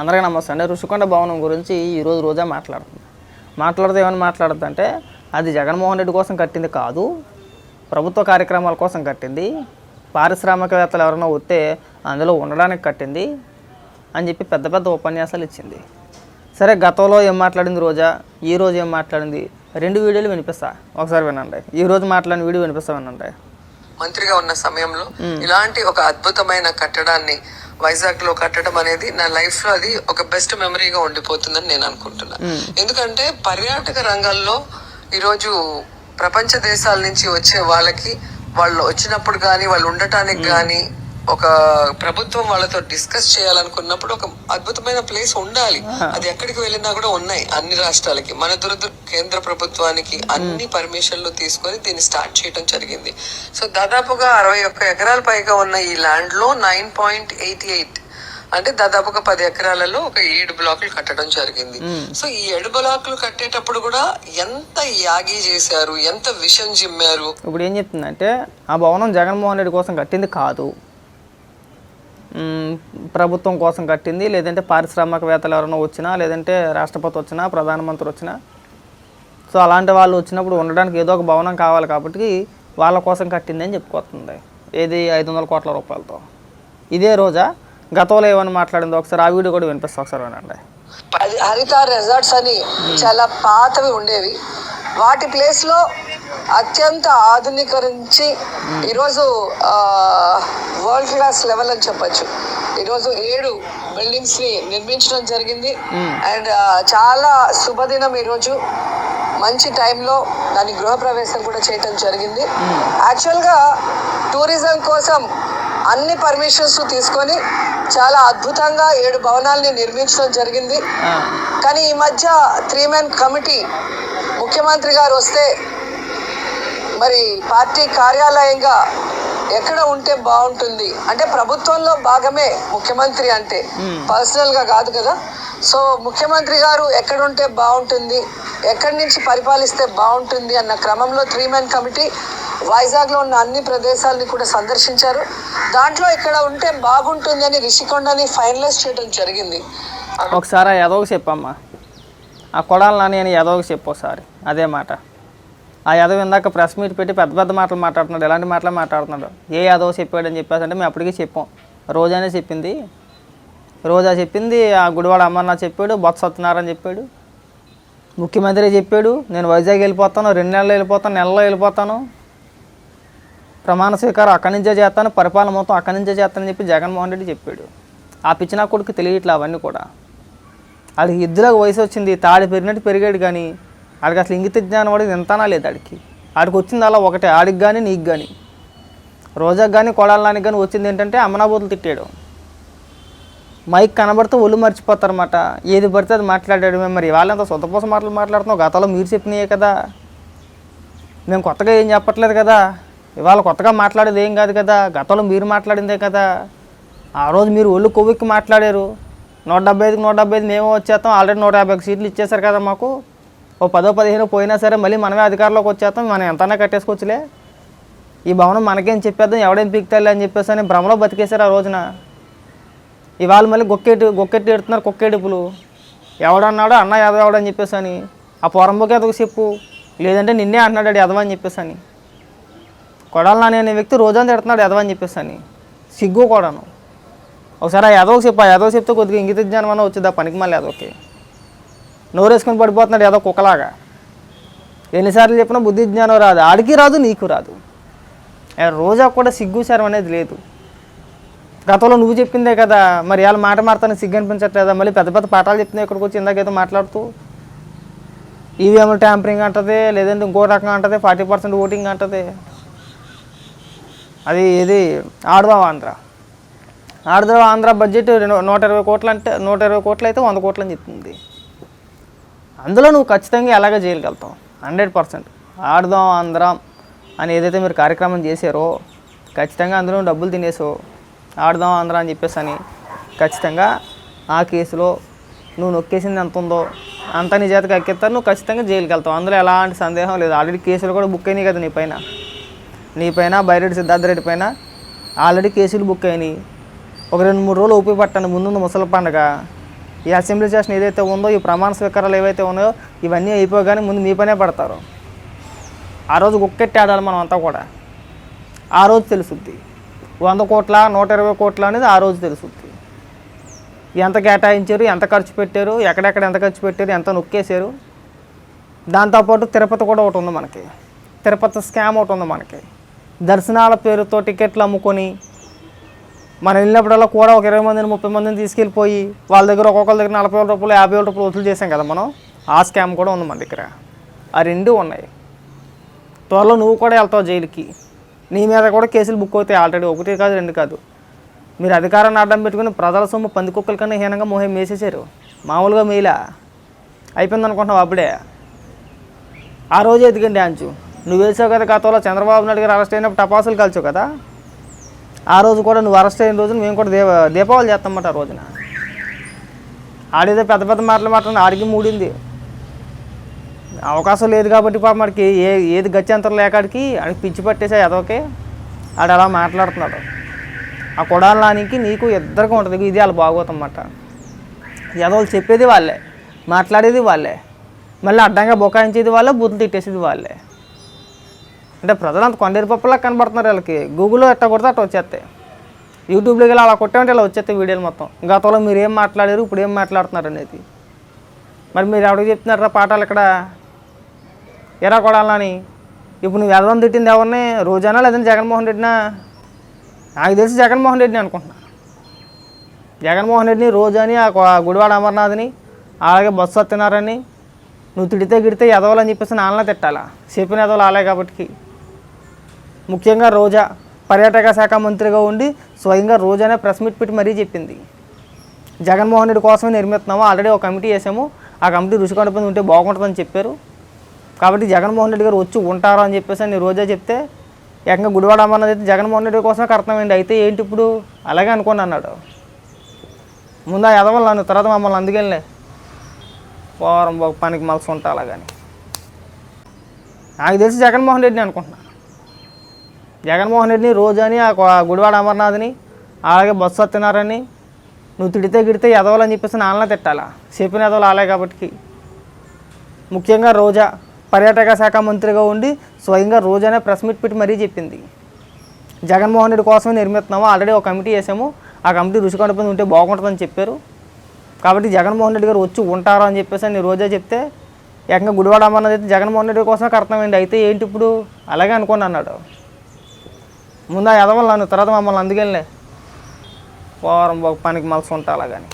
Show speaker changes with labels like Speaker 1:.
Speaker 1: అందరికీ నమస్తే అండి. ఋషికొండ భవనం గురించి ఈరోజు రోజా మాట్లాడుతుంది మాట్లాడితే ఏమని మాట్లాడుతుందంటే అది జగన్మోహన్ రెడ్డి కోసం కట్టింది కాదు ప్రభుత్వ కార్యక్రమాల కోసం కట్టింది పారిశ్రామికవేత్తలు ఎవరైనా వస్తే అందులో ఉండడానికి కట్టింది అని చెప్పి పెద్ద పెద్ద ఉపన్యాసాలు ఇచ్చింది. సరే గతంలో ఏం మాట్లాడింది రోజా? ఈ రోజు ఏం మాట్లాడింది? రెండు వీడియోలు వినిపిస్తా. ఒకసారి వినండి. ఈ రోజు మాట్లాడిన వీడియో వినిపిస్తా వినండి.
Speaker 2: మంత్రిగా ఉన్న సమయంలో ఇలాంటి ఒక అద్భుతమైన కట్టడాన్ని వైజాగ్లో కట్టడం అనేది నా లైఫ్లో అది ఒక బెస్ట్ మెమరీగా ఉండిపోతుందని నేను అనుకుంటున్నా. ఎందుకంటే పర్యాటక రంగంలో ఈరోజు ప్రపంచ దేశాల నుంచి వచ్చే వాళ్ళకి వాళ్ళు వచ్చినప్పుడు కానీ వాళ్ళు ఉండటానికి కానీ ఒక ప్రభుత్వం వాళ్ళతో డిస్కస్ చేయాలనుకున్నప్పుడు ఒక అద్భుతమైన ప్లేస్ ఉండాలి. అది ఎక్కడికి వెళ్ళినా కూడా ఉన్నాయి అన్ని రాష్ట్రాలకి. మన దురద కేంద్ర ప్రభుత్వానికి అన్ని పర్మిషన్లు తీసుకొని దీన్ని స్టార్ట్ చేయడం జరిగింది. సో దాదాపుగా అరవై ఒక్క ఎకరాల పైగా ఉన్న ఈ ల్యాండ్లో నైన్ పాయింట్ ఎయిటీ ఎయిట్ అంటే దాదాపుగా పది ఎకరాలలో ఒక ఏడు బ్లాకులు కట్టడం జరిగింది. సో ఈ ఏడు బ్లాకులు కట్టేటప్పుడు కూడా ఎంత యాగి చేశారు? ఎంత విషం జిమ్మారు
Speaker 1: ఇప్పుడు ఏం చెప్తుందంటే ఆ భవనం జగన్మోహన్ రెడ్డి కోసం కట్టింది కాదు. ప్రభుత్వం కోసం కట్టింది లేదంటే పారిశ్రామికవేత్తలు ఎవరైనా వచ్చినా లేదంటే రాష్ట్రపతి వచ్చినా ప్రధానమంత్రి వచ్చినా. సో అలాంటి వాళ్ళు వచ్చినప్పుడు ఉండడానికి ఏదో ఒక భవనం కావాలి కాబట్టి వాళ్ళ కోసం కట్టింది అని చెప్పుకొస్తుంది. ఏది? ఐదు వందల కోట్ల రూపాయలతో. ఇదే రోజా? గతంలో ఏమని మాట్లాడిందో ఒకసారి ఆ వీడియో కూడా వినిపిస్తా ఒకసారి వినండి.
Speaker 2: హరిత రిసార్ట్స్ అని చాలా పాతవి ఉండేవి. వాటి ప్లేస్లో అత్యంత ఆధునీకరించి ఈరోజు వరల్డ్ క్లాస్ లెవెల్ అని చెప్పొచ్చు. ఈరోజు ఏడు బిల్డింగ్స్ని నిర్మించడం జరిగింది. అండ్ చాలా శుభదినం ఈరోజు. మంచి టైంలో దాని గృహప్రవేశం కూడా చేయటం జరిగింది. యాక్చువల్గా టూరిజం కోసం అన్ని పర్మిషన్స్ తీసుకొని చాలా అద్భుతంగా ఏడు భవనాల్ని నిర్మించడం జరిగింది. కానీ ఈ మధ్య త్రీ మెన్ కమిటీ ముఖ్యమంత్రి గారు వస్తే మరి పార్టీ కార్యాలయంగా ఎక్కడ ఉంటే బాగుంటుంది? అంటే ప్రభుత్వంలో భాగమే ముఖ్యమంత్రి అంటే. పర్సనల్గా కాదు కదా. సో ముఖ్యమంత్రి గారు ఎక్కడ ఉంటే బాగుంటుంది ఎక్కడి నుంచి పరిపాలిస్తే బాగుంటుంది అన్న క్రమంలో త్రీ మెన్ కమిటీ వైజాగ్లో ఉన్న అన్ని ప్రదేశాలని కూడా సందర్శించారు. దాంట్లో ఇక్కడ ఉంటే బాగుంటుంది అని రిషికొండని ఫైనలైజ్ చేయడం జరిగింది.
Speaker 1: ఒకసారి ఆ ఎదవకి చెప్పమ్మా. ఆ కొడాలి నాని అని ఎదవకి చెప్పు ఒకసారి. అదే మాట. ఆ యాదవ్ ఇందాక ప్రెస్ మీట్ పెట్టి పెద్ద పెద్ద మాటలు మాట్లాడుతున్నాడు. ఎలాంటి మాటలు మాట్లాడుతున్నాడు? ఏ యాదవ్ చెప్పాడని చెప్పేసి అంటే మేము అప్పటికే చెప్పాం. రోజానే చెప్పింది. రోజా చెప్పింది ఆ గుడివాడ అమర్నాథ్ చెప్పాడు బొత్స సత్యనారాయణ చెప్పాడు. ముఖ్యమంత్రి చెప్పాడు నేను వైజాగ్ వెళ్ళిపోతాను రెండు నెలలు వెళ్ళిపోతాను నెలలో వెళ్ళిపోతాను. ప్రమాణ స్వీకారం అక్కడి నుంచే చేస్తాను పరిపాలన మొత్తం అక్కడి నుంచే చేస్తానని చెప్పి జగన్మోహన్ రెడ్డి చెప్పాడు. ఆ పిచ్చిన కొడుకు తెలియట్లే అవన్నీ కూడా. వాడికి ఇద్దరికి వయసు వచ్చింది తాడి పెరిగినట్టు పెరిగాడు కానీ వాడికి అసలు ఇంగిత జ్ఞానం వాడికి ఎంతనా లేదు ఆడికి. ఆడికి వచ్చింది అలా ఒకటే ఆడికి కానీ నీకు కానీ రోజాకి కానీ కొడాలనానికి కానీ వచ్చింది ఏంటంటే అమ్మనాబోతులు తిట్టాడు. మైక్ కనబడితే ఒళ్ళు మర్చిపోతారన్నమాట. ఏది పడితే అది మాట్లాడాడు మేము మరి. వాళ్ళంత సొంత కోసం మాటలు మాట్లాడుతున్నాం గతంలో మీరు చెప్పినాయే కదా. మేము కొత్తగా ఏం చెప్పట్లేదు కదా. ఇవాళ కొత్తగా మాట్లాడేది ఏం కాదు కదా. గతంలో మీరు మాట్లాడిందే కదా. ఆ రోజు మీరు ఒళ్ళు కొవ్వెక్కి మాట్లాడారు. నూట డెబ్బై ఐదుకి నూట డెబ్బై ఐదు మేము వచ్చేస్తాం. ఆల్రెడీ నూట యాభై సీట్లు ఇచ్చేశారు కదా మాకు. ఓ పదో పదిహేను పోయినా సరే మళ్ళీ మనమే అధికారంలోకి వచ్చేస్తాం. మనం ఎంతైనా కట్టేసుకోవచ్చులే. ఈ భవనం మనకేం చెప్పేద్దాం. ఎవడేం పీకుతాలే అని చెప్పేసి అని భ్రమలో బతికేశారు ఆ రోజున. ఇవాళ మళ్ళీ గొక్కెట్టు గొక్కెట్టి ఎడుతున్నారు కుక్కేడుపులు. ఎవడన్నాడో అన్న ఎదవ ఎవడని చెప్పేసి అని ఆ పొరంబోకి ఎదకు చెప్పు. లేదంటే నిన్నే అంటున్నాడు ఎదవ అని చెప్పేసి అని కొడాలి నాని అనే వ్యక్తి రోజంతా ఎడుతున్నాడు ఎదవ అని చెప్పేసి అని సిగ్గు కూడాను. ఒకసారి ఆ ఎదవకు చెప్పు ఆ ఎదవ చెప్తే కొద్దిగా ఇంగిత జ్ఞానం అన్న వచ్చింది ఆ పనికి మళ్ళీ ఎదవకి. నోరేసుకొని పడిపోతున్నాడు ఏదో కుక్కలాగా. ఎన్నిసార్లు చెప్పినా బుద్ధి జ్ఞానం రాదు. ఆడికి రాదు నీకు రాదు. రోజా కూడా సిగ్గు శరం అనేది లేదు. గతంలో నువ్వు చెప్పిందే కదా మరి వాళ్ళ మాట మారుతానికి సిగ్గు అనిపించట్లేదా? మళ్ళీ పెద్ద పెద్ద పాఠాలు చెప్తున్నాయి ఇక్కడికి వచ్చి ఇందాకేదో మాట్లాడుతూ. ఈవీఎం ట్యాంపరింగ్ అంటది లేదంటే ఇంకో రకంగా అంటది ఫార్టీ పర్సెంట్ ఓటింగ్ అంటది. అది ఇది ఆడదాం ఆంధ్ర. ఆడదాం ఆంధ్ర బడ్జెట్ నూట ఇరవై కోట్లు అంటే నూట ఇరవై కోట్లు అయితే వంద కోట్లు అని చెప్తుంది. అందులో నువ్వు ఖచ్చితంగా ఎలాగ చేయగలుగుతావు హండ్రెడ్ పర్సెంట్. ఆడదాం ఆంధ్ర అని ఏదైతే మీరు కార్యక్రమం చేశారో ఖచ్చితంగా అందులో డబ్బులు తినేసో ఆడదాం ఆంధ్ర అని చెప్పేసి అని ఖచ్చితంగా ఆ కేసులో నువ్వు నొక్కేసింది ఎంత ఉందో అంత నీ చేతకి ఎక్కిస్తారు నువ్వు ఖచ్చితంగా జైలుకి వెళ్తావు. అందులో ఎలాంటి సందేహం లేదు. ఆల్రెడీ కేసులు కూడా బుక్ అయినాయి కదా నీ పైన. నీ పైన బైరెడ్డి సిద్ధార్థ రెడ్డి పైన ఆల్రెడీ కేసులు బుక్ అయినాయి. ఒక రెండు మూడు రోజులు ఓపి పట్టండి. ముందున్న ముసలి పండగ. ఈ అసెంబ్లీ సెషన్ ఏదైతే ఉందో ఈ ప్రమాణ స్వీకారాలు ఏవైతే ఉన్నాయో ఇవన్నీ అయిపోగానే ముందు మీ పనే పడతారు. ఆ రోజు గుక్కెట్టి ఆడాలి మనం అంతా కూడా. ఆ రోజు తెలుసుద్ది. వంద కోట్ల నూట ఇరవై కోట్ల అనేది ఆ రోజు తెలుస్తుంది ఎంత కేటాయించారు ఎంత ఖర్చు పెట్టారు ఎక్కడెక్కడ ఎంత ఖర్చు పెట్టారు ఎంత నొక్కేశారు. దాంతోపాటు తిరుపతి కూడా ఒకటి ఉంది మనకి. తిరుపతి స్కామ్ ఒకటి ఉంది మనకి. దర్శనాల పేరుతో టికెట్లు అమ్ముకొని మనం వెళ్ళినప్పుడల్లా కూడా ఒక ఇరవై మందిని ముప్పై మందిని తీసుకెళ్ళిపోయి వాళ్ళ దగ్గర ఒక్కొక్కరి దగ్గర నలభై వేల రూపాయలు యాభై వేల రూపాయలు వసూలు చేసాం కదా మనం. ఆ స్కామ్ కూడా ఉంది మన దగ్గర. ఆ రెండు ఉన్నాయి. త్వరలో నువ్వు కూడా వెళ్తావు జైలుకి. నీ మీద కూడా కేసులు బుక్ అవుతాయి ఆల్రెడీ ఒకటి కాదు రెండు కాదు. మీరు అధికారాన్ని అడ్డం పెట్టుకుని ప్రజల సొమ్ము పంది కుక్కల కన్నా హీనంగా మోహం వేసేసారు మామూలుగా మీలా. అయిపోయింది అనుకుంటున్నావు అప్పుడే? ఆ రోజు ఎదిగండి అంచు. నువ్వు వేసావు కదా గతంలో చంద్రబాబు నాయుడు గారు అరెస్ట్ అయినప్పుడు టపాసులు కలిసావు కదా? ఆ రోజు కూడా నువ్వు అరెస్ట్ అయిన రోజున మేము కూడా దీప దీపావళి చేస్తామన్నమాట ఆ రోజున. ఆడేదో పెద్ద పెద్ద మాటలు మాట్లాడిన ఆడికి మూడింది. అవకాశం లేదు కాబట్టి పాప మనకి ఏ ఏది గత్యంతరం లేకాడికి అని పిచ్చి పట్టేసా ఎదవకే ఆడు అలా మాట్లాడుతున్నాడు. ఆ కొడాలానికి నీకు ఇద్దరికి ఉంటుంది. ఇది వాళ్ళు బాగోతన్నమాట ఎదవలు చెప్పేది వాళ్ళే. మాట్లాడేది వాళ్ళే. మళ్ళీ అడ్డంగా బొకాయించేది వాళ్ళే బూతులు తిట్టేసేది వాళ్ళే. అంటే ప్రజలు అంత కొండేరు పప్పులా కనబడుతున్నారు వీళ్ళకి. గూగుల్లో ఎట్ట కొడితే అట్ట వచ్చేస్తాయి. యూట్యూబ్లోకి వెళ్ళి అలా కొట్టామంటే ఇలా వచ్చేస్తాయి వీడియోలు మొత్తం. గతంలో మీరు ఏం మాట్లాడారు ఇప్పుడు ఏం మాట్లాడుతున్నారు అనేది. మరి మీరు ఎవరికి చెప్తున్నారా పాఠాలు ఇక్కడ? ఎరా కొడాలని? ఇప్పుడు నువ్వు ఎదవం తిట్టింది ఎవరిని? రోజానా లేదంటే జగన్మోహన్ రెడ్డినా? నాకు తెలిసి జగన్మోహన్ రెడ్డిని అనుకుంటున్నా. జగన్మోహన్ రెడ్డిని రోజాని ఆ గుడివాడ అమర్నాథ్ని అలాగే బొత్స సత్యనారాయణని నువ్వు తిడితే గిడితే ఎదవాలని చెప్పేసి నాన్న తిట్టాలా? చెప్పిన ఎదవలు ఆలే కాబట్టి ముఖ్యంగా రోజా పర్యాటక శాఖ మంత్రిగా ఉండి స్వయంగా రోజానే ప్రెస్ మీట్ పెట్టి మరీ చెప్పింది. జగన్మోహన్ రెడ్డి కోసమే నిర్మిస్తున్నాము ఆల్రెడీ ఒక కమిటీ వేసాము. ఆ కమిటీ రుచికొండ ఉంటే బాగుంటుందని చెప్పారు. కాబట్టి జగన్మోహన్ రెడ్డి గారు వచ్చి ఉంటారు అని చెప్పేసి అని రోజా చెప్తే ఏకంగా గుడివాడ అమ్మన్నది అయితే జగన్మోహన్ రెడ్డి కోసమే కడతామండి అయితే ఏంటి ఇప్పుడు? అలాగే అనుకోండి అన్నాడు. ముందు ఆ నన్ను తర్వాత మమ్మల్ని అందుకెళ్ళే పోరం బాగు పనికి మలసి ఉంటా అలాగని. నాకు తెలిసి జగన్మోహన్ రెడ్డిని అనుకుంటున్నా. జగన్మోహన్ రెడ్డిని రోజాని ఆ గుడివాడ అమర్నాథ్ని అలాగే బొత్స సత్యనారాయణని నువ్వు తిడితే గిడితే ఎదవాలని చెప్పేసి నాన్న తిట్టాలా? చెప్పిన ఎదవాలి అలాగే కాబట్టి. ముఖ్యంగా రోజా. పర్యాటక శాఖ మంత్రిగా ఉండి స్వయంగా రోజానే ప్రెస్ మీట్ పెట్టి మరీ చెప్పింది. జగన్మోహన్ రెడ్డి కోసమే నిర్మిస్తున్నాము? ఆల్రెడీ ఒక కమిటీ వేసాము. ఆ కమిటీ రుచికొండ ఉంటే బాగుంటుందని చెప్పారు. కాబట్టి జగన్మోహన్ రెడ్డి గారు వచ్చి ఉంటారా అని చెప్పేసి అని రోజా చెప్తే ఏకంగా గుడివాడ అమ్మన్నది అయితే జగన్మోహన్ రెడ్డి కోసమే కడతామండి అయితే ఏంటి ఇప్పుడు? అలాగే అనుకోండి అన్నాడు. ముందు ఆ ఎదవలు నన్ను తర్వాత మమ్మల్ని అందుకెళ్ళే పోరం పనికి మలసి ఉంటా అలాగని.